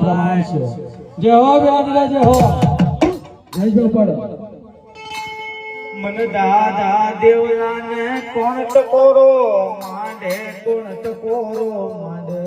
પ્રમાણે છે. જય હો વ્યાજરા જય હો. જય પડ. મન દાદા દેવલાને કોણ ટકોરો માંડે કોણ ટકોરો માંડે.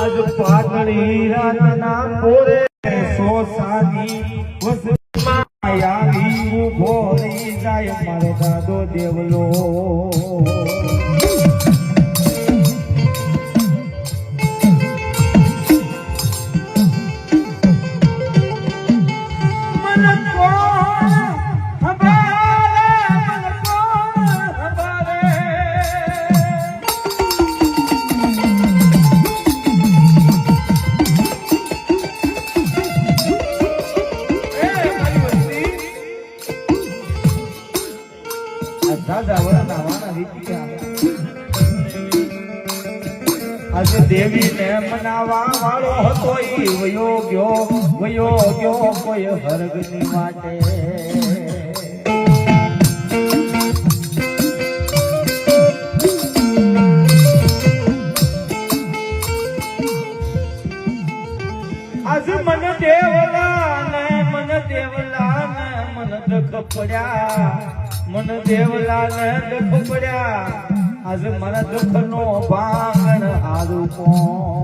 આજ પાતળી રાતના પોરે સોસાની વસમાં આવી. ઊભો રહી જાય મારો દાદો દેવલો. મનાવા વાળો હતો ઈ વયો ગયો વયો ગયો કોઈ હરગની માટે આજ મન દેવલા ને મન દેવલા ને મન દખ પડ્યા, મન દેવલા ને દખ પડ્યા. આજ મન દુખ નો ભાંગણ હારું કોણ?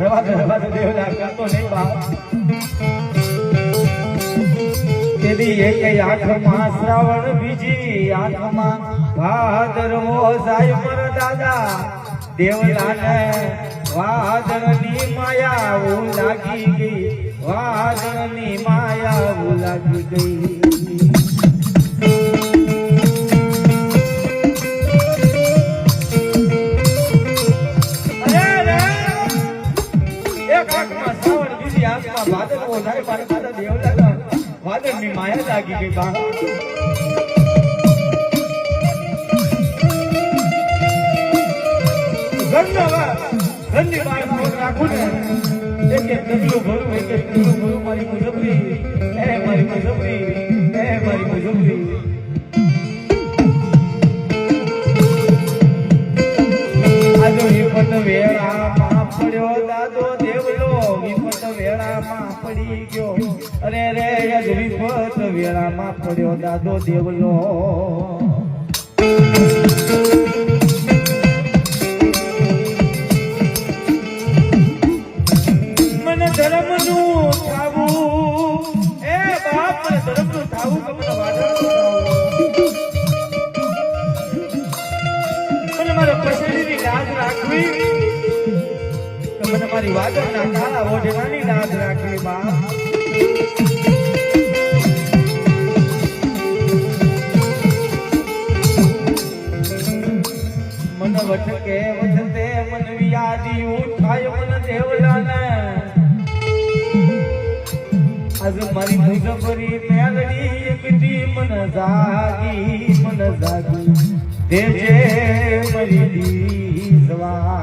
રવા દે રવા દે દેવલા કરતો નહીં બાપ. આંખમાં શ્રાવણ બીજી આંખમાં ભાદરવો મર દાદા દેવલાને વાદળની માયા લાગી ગઈ. વાદળની માયા લાગી ગઈ. દેવલાને વાદળની માયા લાગી ગઈ બા ઘરનો વા- ઘરની રાખું ને એક એક ડગલું ભરું એક એક ડગલું ભરું મારી મારી મુજબરી પડ્યો દાદો દેવલો મને ધર્મનું થાવું. મને મને મારા પછડીની રાખવી. મને મારી વાદળના કાળા ઓઢવાની લાજ રાખવી, બાપ. વટકે વધતે મન વિયાદી ઉઠાય મન દેવલાને. આજ મારી મુજબરી મેલડી એકટી મન જાગી મન જાગી. દેજે મરી દી જવાબ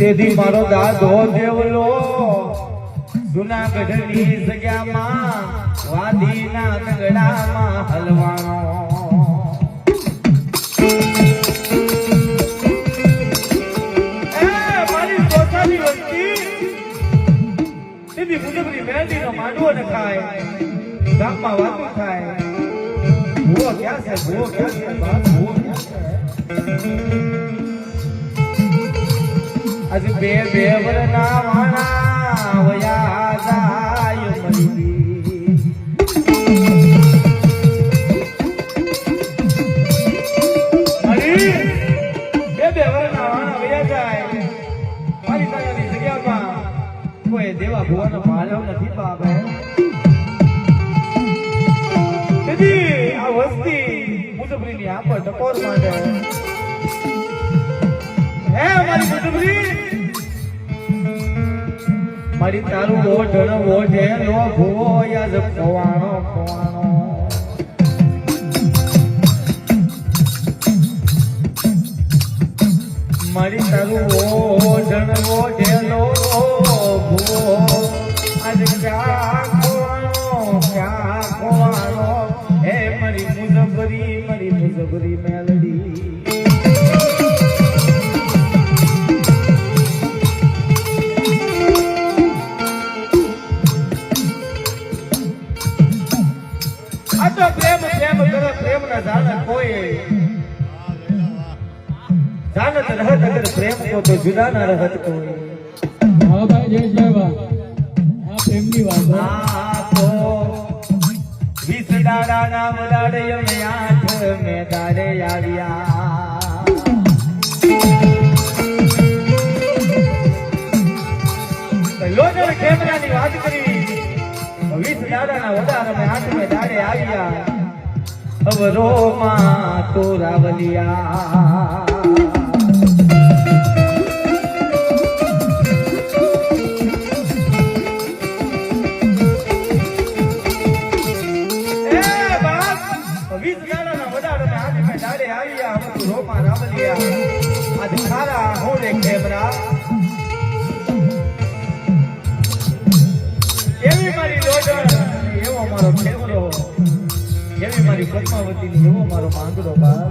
તેથી મારો દાદો દેવલો જુનાગઢની જગ્યામાં વાદીના તગડામાં હલવાનો. માંડવો ન ખાય, ગામમાં વાતો થાય. ભૂવો ક્યાં છે? ભૂવો ક્યાં છે? ભૂવો ક્યાં છે? આજ બે બે વરના વાણા વયા જાય મરી મારી તારું બહુ યાદ ખવાણો ખવાણો મારી તારું ઓઢણ છે લો ભૂવો, આજ ક્યાં ખવાણો ક્યાં ખવાણો હે મારી મુજબરી મારી મુજબરી મેલડી કરે પ્રેમ ના જાણે કોઈ જાણત રહત અગર પ્રેમ કો તો જુદા ના રહત કોઈ. હા ભાઈ જય જય બા આ પ્રેમની વાત હો. તો વીસ દાડા ના વડાડે અમે આઠ મે દાડે આવ્યા. લોજર કેમેરાની વાત કરી. વીસ દાડાના વધારે અમે આઠ મે દાડે આવ્યા. અવરોમાં માં રાવલિયા. એ બાપ વીસ ગાડાના વડાર અમે આજે મેં દાડે આવ્યા અમે તું રોમા રાવલિયા આજ ખારા હું ખેમરા એવી મારી લોડર એવો મારો ખેમરો એવી મારી પદ્માવતી એવો મારો માંગરો બાપ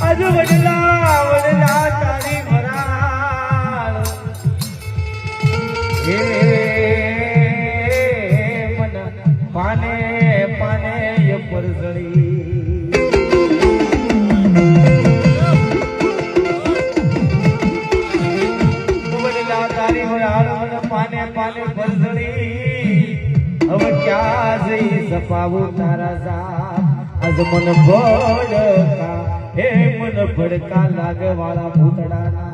આજુ વડલા વડલા ક્યાં જઈ સપાવું તારા સાપ આજ મન ભડકા, હે મન ભડકા લાગવાળા ભૂતડાના.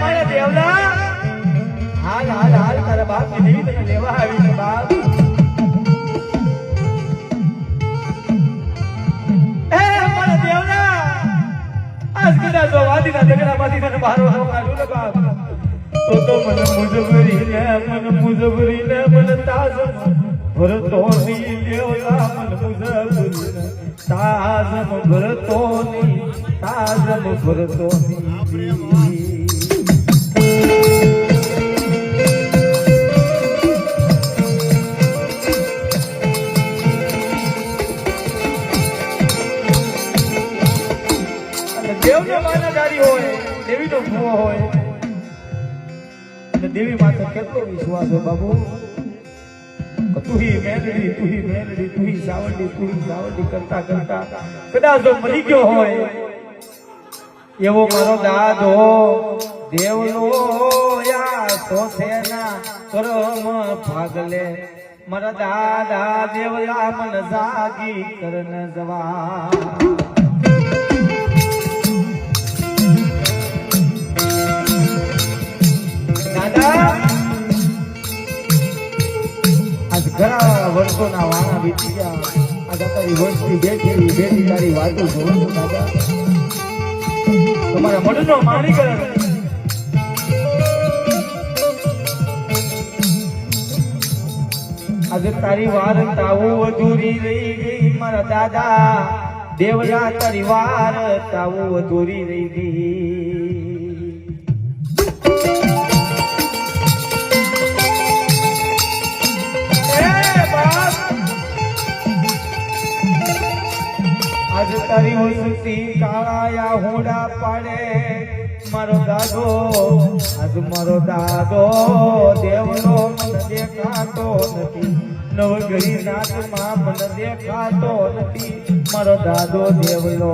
મારી દેવલા, હાલ હાલ હાલ, તારા બાપની લેવા આવી બાપ. તો તો મને મુજબરી ને મને મુજબરી ને મને તાજ ભરતો ની ભરતો ની તાજમ દેવી માથે કેટલો વિશ્વાસ હોય બાબુ? ગયો હોય, એવો મારો દાદો દેવનો યા સોસેના કરમ ભાગલે? મારા દાદા દેવ મન જાગી કરન જવા. આજ ઘણા વર્ષોના વાણા વીતી ગયા. આજ તારી વર્ષની બેઠી બેઠી તારી વાતો જોઉં દાદા. તમારા મનનો માણી આજે તારી વાર તાવું અધૂરી રહી ગઈ, મારા દાદા. દેવલા તારી વાર તાવું અધૂરી રહી ગઈ. આજ તારી સુતી કાળાયા હોડા પાડે મારો દાદો આજ મારો દાદો દેવનો મન દેખાતો નથી નવગરી નાથમાં મન દેખાતો નથી મારો દાદો દેવલો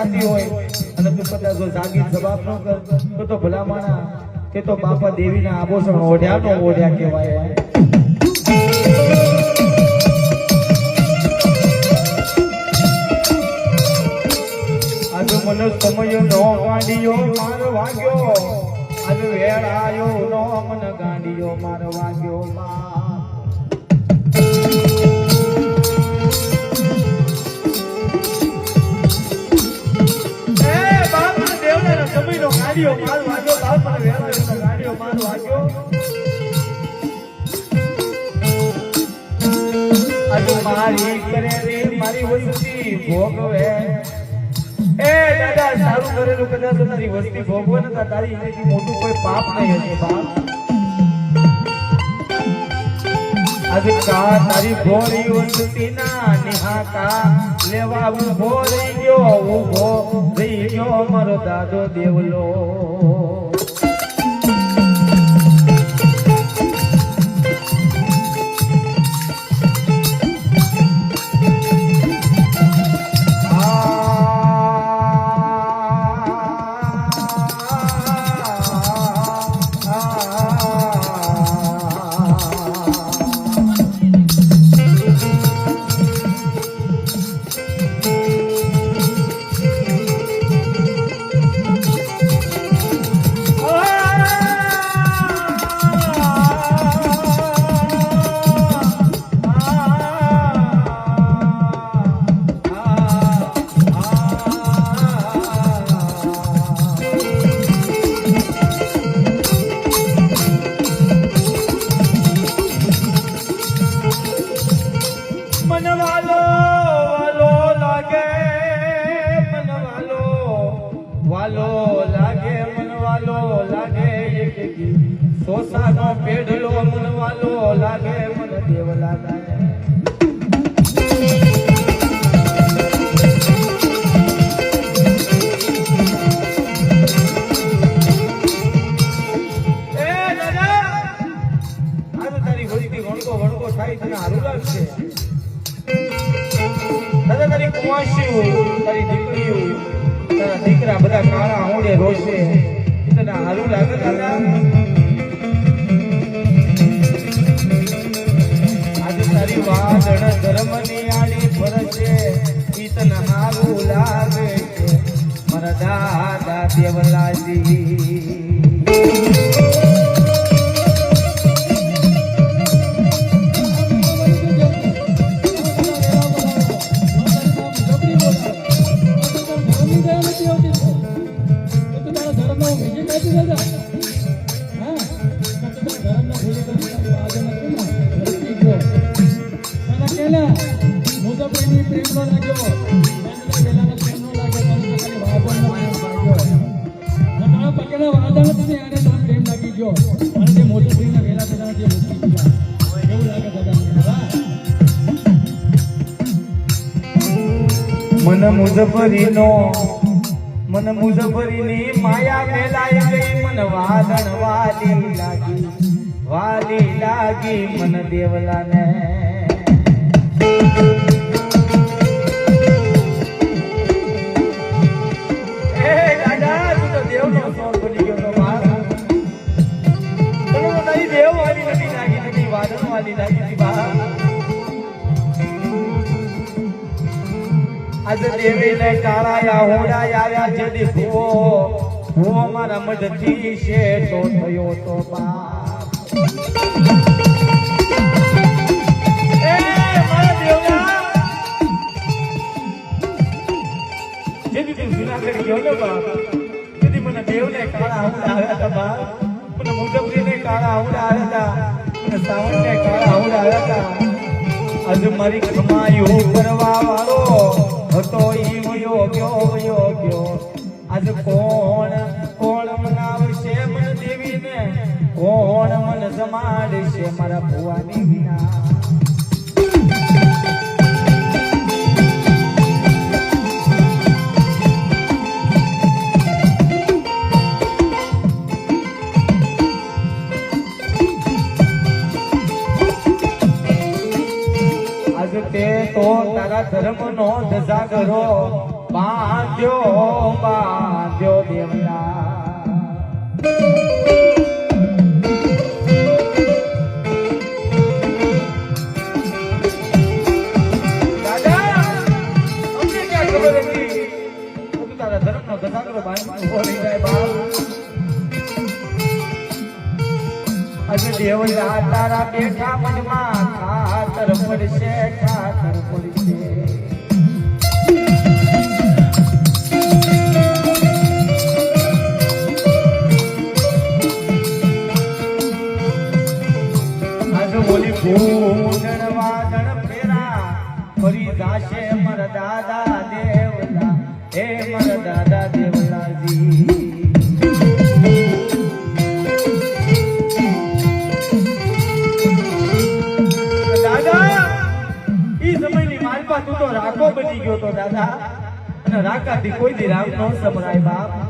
જો હોય અને તું કદાચ જો જાગી જવાબ ન કર, તો તો ભલા માણા તે તો બાપા દેવીના આભૂષણ ઓઢ્યા તો ઓઢ્યા કહેવાય. આજે મને સમય નો ગાંડિયો માર વાગ્યો, આજે આવ્યો નો મન ગાંડિયો માર વાગ્યો. માં ગાંડિયો માર વાગ્યો, બાપ મને નો ગાંડિયો માર વાગ્યો. આજે મારી કરે રે, મારી વસ્તી ભોગવે. એ દાદા, સારું કરેલું, કદાચ તારી વસ્તી ભોગવે ને તારી એનાથી મોટું કોઈ પાપ નહીં હશે, બાપ. આજે કા તારી ભોળી વસ્તી ના નિહાકા લેવા ઊભો રહી ગયો ઊભો રહી ગયો મારો દાદો દેવલો. દી સોસાનો મુઝફરીનો મન મુઝફરીની માયા મેલાઈ ગઈ મન વાદણ વાલી લાગી વાલી લાગી મન દેવલાને. આજ દેવીને કાળાયા હોડાયા જેની ભૂવો ભૂવો મારા મઢથી શેઠો થયો તો જુનાગઢ ગયો ને મને દેવને કાળા આવડા હતા બાપ. મને કાળા આવડા હતા, મને સાવણને કાળા આવડા હતા. આજ મારી કમાયું કરવા વાળો હતો ઈ વયો ગયો વયો ગયો. આજ કોણ કોણ મનાવશે મન દેવીને કોણ મન જમાડશે મારા ભુવાની વિના? બોલી બાંધ્યો બાંધ્યો દેવના દેવલા તારા બેઠા મનમાં ખાતર પડશે ખાતર પડશે. ગયો તો દાદા અને રાકાથી કોઈ દી રામ નો સમરાય બાપ.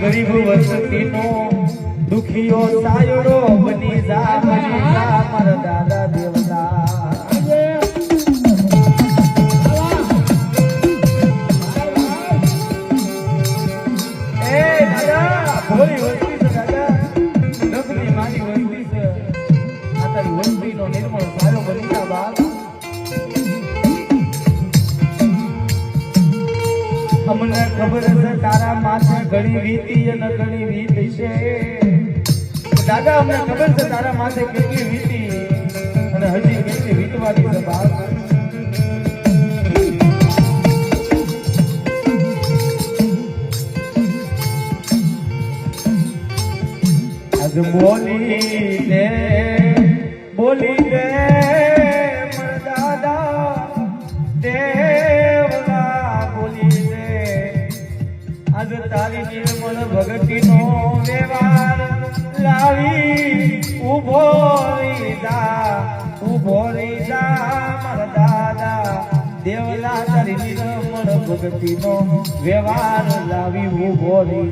ગરીબ વસ્તીનો દુખીઓ સાયડો બની જા બની જા, મારા દાદા દેવતા. એ દાદા, ભોળી વસ્તી અમને ખબર છે તારા માથે ઘણી વીતી અને ઘણી વીત છે. દાદા, અમને ખબર છે તારા માથે કેટલી વીતી અને હજી કેટલી વીતવાની છે બાપ. બોલી બોલી તારી નિર્મળ નો વ્યવહાર લાવી ઊભો રહી ઊભો જા મારા દાદા. દેવલા તારી નિર્મળ ભગતીનો વ્યવહાર લાવી ઊભો રહી